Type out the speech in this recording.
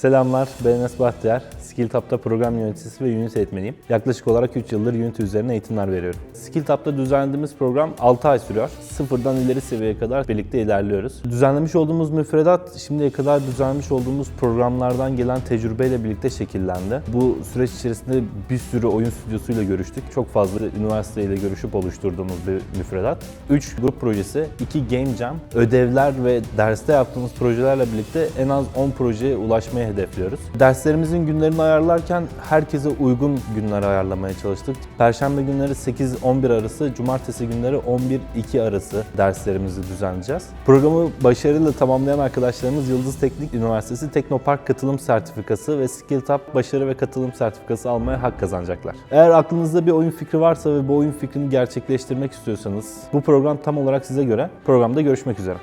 Selamlar, ben Enes Bahtiyar. SkillTap'ta program yöneticisi ve Unity eğitmeniyim. Yaklaşık olarak 3 yıldır Unity üzerine eğitimler veriyorum. SkillTap'ta düzenlediğimiz program 6 ay sürüyor. Sıfırdan ileri seviyeye kadar birlikte ilerliyoruz. Düzenlemiş olduğumuz müfredat şimdiye kadar düzenlemiş olduğumuz programlardan gelen tecrübeyle birlikte şekillendi. Bu süreç içerisinde bir sürü oyun stüdyosuyla görüştük. Çok fazla üniversiteyle görüşüp oluşturduğumuz bir müfredat. 3 grup projesi, 2 game jam, ödevler ve derste yaptığımız projelerle birlikte en az 10 projeye ulaşmayı hedefliyoruz. Derslerimizin günlerini ayarlarken herkese uygun günler ayarlamaya çalıştık. Perşembe günleri 8-11 arası, cumartesi günleri 11-2 arası derslerimizi düzenleyeceğiz. Programı başarıyla tamamlayan arkadaşlarımız Yıldız Teknik Üniversitesi Teknopark Katılım Sertifikası ve SkillTap Başarı ve Katılım Sertifikası almaya hak kazanacaklar. Eğer aklınızda bir oyun fikri varsa ve bu oyun fikrini gerçekleştirmek istiyorsanız bu program tam olarak size göre. Programda görüşmek üzere.